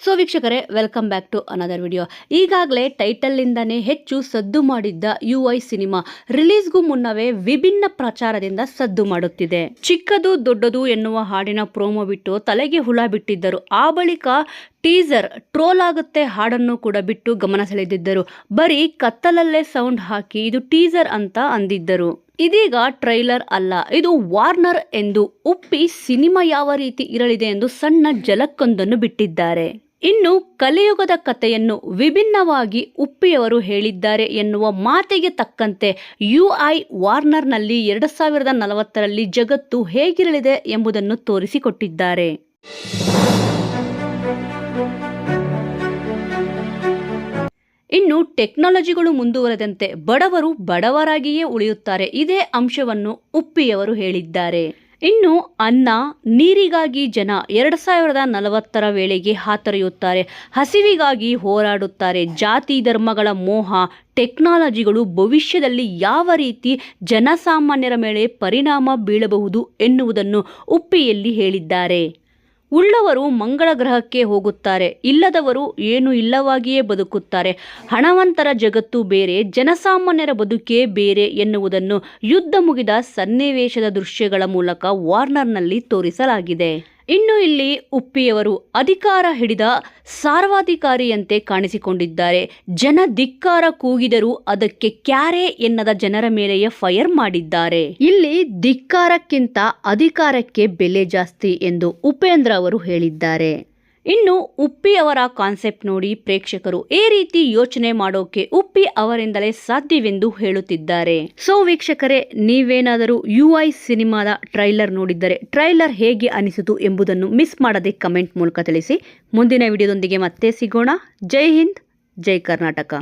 So ವೀಕ್ಷಕರೇ welcome back to another video ಈಗಾಗಲೇ ಟೈಟಲ್ನಿಂದನೇ ಹೆಚ್ಚು ಸದ್ದು ಮಾಡಿದ್ದ ಯು ಐ ಸಿನಿಮಾ ರಿಲೀಸ್ಗೂ ಮುನ್ನವೇ ವಿಭಿನ್ನ ಪ್ರಚಾರದಿಂದ ಸದ್ದು ಮಾಡುತ್ತಿದೆ. ಚಿಕ್ಕದು ದೊಡ್ಡದು ಎನ್ನುವ ಹಾಡಿನ ಪ್ರೋಮೋ ಬಿಟ್ಟು ತಲೆಗೆ ಹುಳ ಬಿಟ್ಟಿದ್ದರು. ಆ ಬಳಿಕ ಟೀಸರ್ ಟ್ರೋಲ್ ಆಗುತ್ತೆ ಹಾಡನ್ನು ಕೂಡ ಬಿಟ್ಟು ಗಮನ ಸೆಳೆದಿದ್ದರು. ಬರೀ ಕತ್ತಲಲ್ಲೇ ಸೌಂಡ್ ಹಾಕಿ ಇದು ಟೀಸರ್ ಅಂತ ಅಂದಿದ್ದರು. ಇದೀಗ ಟ್ರೈಲರ್ ಅಲ್ಲ, ಇದು ವಾರ್ನರ್ ಎಂದು ಉಪ್ಪಿ ಸಿನಿಮಾ ಯಾವ ರೀತಿ ಇರಲಿದೆ ಎಂದು ಸಣ್ಣ ಜಲಕ್ಕೊಂದನ್ನು ಬಿಟ್ಟಿದ್ದಾರೆ. ಇನ್ನು ಕಲಿಯುಗದ ಕಥೆಯನ್ನು ವಿಭಿನ್ನವಾಗಿ ಉಪ್ಪಿಯವರು ಹೇಳಿದ್ದಾರೆ ಎನ್ನುವ ಮಾತಿಗೆ ತಕ್ಕಂತೆ ಯು ಐ ವಾರ್ನರ್ನಲ್ಲಿ ಎರಡು ಸಾವಿರದ ನಲವತ್ತರಲ್ಲಿ ಜಗತ್ತು ಹೇಗಿರಲಿದೆ ಎಂಬುದನ್ನು ತೋರಿಸಿಕೊಟ್ಟಿದ್ದಾರೆ. ಇನ್ನು ಟೆಕ್ನಾಲಜಿಗಳು ಮುಂದುವರೆದಂತೆ ಬಡವರು ಬಡವರಾಗಿಯೇ ಉಳಿಯುತ್ತಾರೆ. ಇದೇ ಅಂಶವನ್ನು ಉಪ್ಪಿಯವರು ಹೇಳಿದ್ದಾರೆ. ಇನ್ನು ಅನ್ನ ನೀರಿಗಾಗಿ ಜನ ಎರಡು ಸಾವಿರದ ನಲವತ್ತರ ವೇಳೆಗೆ ಹಾತೊರೆಯುತ್ತಾರೆ. ಹಸಿವಿಗಾಗಿ ಹೋರಾಡುತ್ತಾರೆ. ಜಾತಿ ಧರ್ಮಗಳ ಮೋಹ, ಟೆಕ್ನಾಲಜಿಗಳು ಭವಿಷ್ಯದಲ್ಲಿ ಯಾವ ರೀತಿ ಜನಸಾಮಾನ್ಯರ ಮೇಲೆ ಪರಿಣಾಮ ಬೀಳಬಹುದು ಎನ್ನುವುದನ್ನು ಉಪ್ಪಿಯಲ್ಲಿ ಹೇಳಿದ್ದಾರೆ. ಉಳ್ಳವರು ಮಂಗಳ ಗ್ರಹಕ್ಕೆ ಹೋಗುತ್ತಾರೆ. ಇಲ್ಲದವರು ಏನು ಇಲ್ಲವಾಗಿಯೇ ಬದುಕುತ್ತಾರೆ. ಹಣವಂತರ ಜಗತ್ತು ಬೇರೆ, ಜನಸಾಮಾನ್ಯರ ಬದುಕೇ ಬೇರೆ ಎನ್ನುವುದನ್ನು ಯುದ್ಧ ಮುಗಿದ ಸನ್ನಿವೇಶದ ದೃಶ್ಯಗಳ ಮೂಲಕ ವಾರ್ನರ್ನಲ್ಲಿ ತೋರಿಸಲಾಗಿದೆ. ಇನ್ನು ಇಲ್ಲಿ ಉಪ್ಪಿಯವರು ಅಧಿಕಾರ ಹಿಡಿದ ಸಾರ್ವಾಧಿಕಾರಿಯಂತೆ ಕಾಣಿಸಿಕೊಂಡಿದ್ದಾರೆ. ಜನ ಧಿಕ್ಕಾರ ಕೂಗಿದರೂ ಅದಕ್ಕೆ ಕ್ಯಾರೆ ಎನ್ನದ ಜನರ ಮೇಲೆಯೇ ಫೈರ್ ಮಾಡಿದ್ದಾರೆ. ಇಲ್ಲಿ ಧಿಕ್ಕಾರಕ್ಕಿಂತ ಅಧಿಕಾರಕ್ಕೆ ಬೆಲೆ ಜಾಸ್ತಿ ಎಂದು ಉಪೇಂದ್ರ ಅವರು ಹೇಳಿದ್ದಾರೆ. ಇನ್ನು ಉಪ್ಪಿ ಅವರ ಕಾನ್ಸೆಪ್ಟ್ ನೋಡಿ ಪ್ರೇಕ್ಷಕರು ಈ ರೀತಿ ಯೋಚನೆ ಮಾಡೋಕೆ ಉಪ್ಪಿ ಅವರಿಂದಲೇ ಸಾಧ್ಯವೆಂದು ಹೇಳುತ್ತಿದ್ದಾರೆ. ಸೊ ವೀಕ್ಷಕರೇ, ನೀವೇನಾದರೂ ಯು ಐ ಸಿನಿಮಾದ ಟ್ರೈಲರ್ ನೋಡಿದ್ದರೆ ಟ್ರೈಲರ್ ಹೇಗೆ ಅನಿಸಿತು ಎಂಬುದನ್ನು ಮಿಸ್ ಮಾಡದೆ ಕಮೆಂಟ್ ಮೂಲಕ ತಿಳಿಸಿ. ಮುಂದಿನ ವಿಡಿಯೋದೊಂದಿಗೆ ಮತ್ತೆ ಸಿಗೋಣ. ಜೈ ಹಿಂದ್, ಜೈ ಕರ್ನಾಟಕ.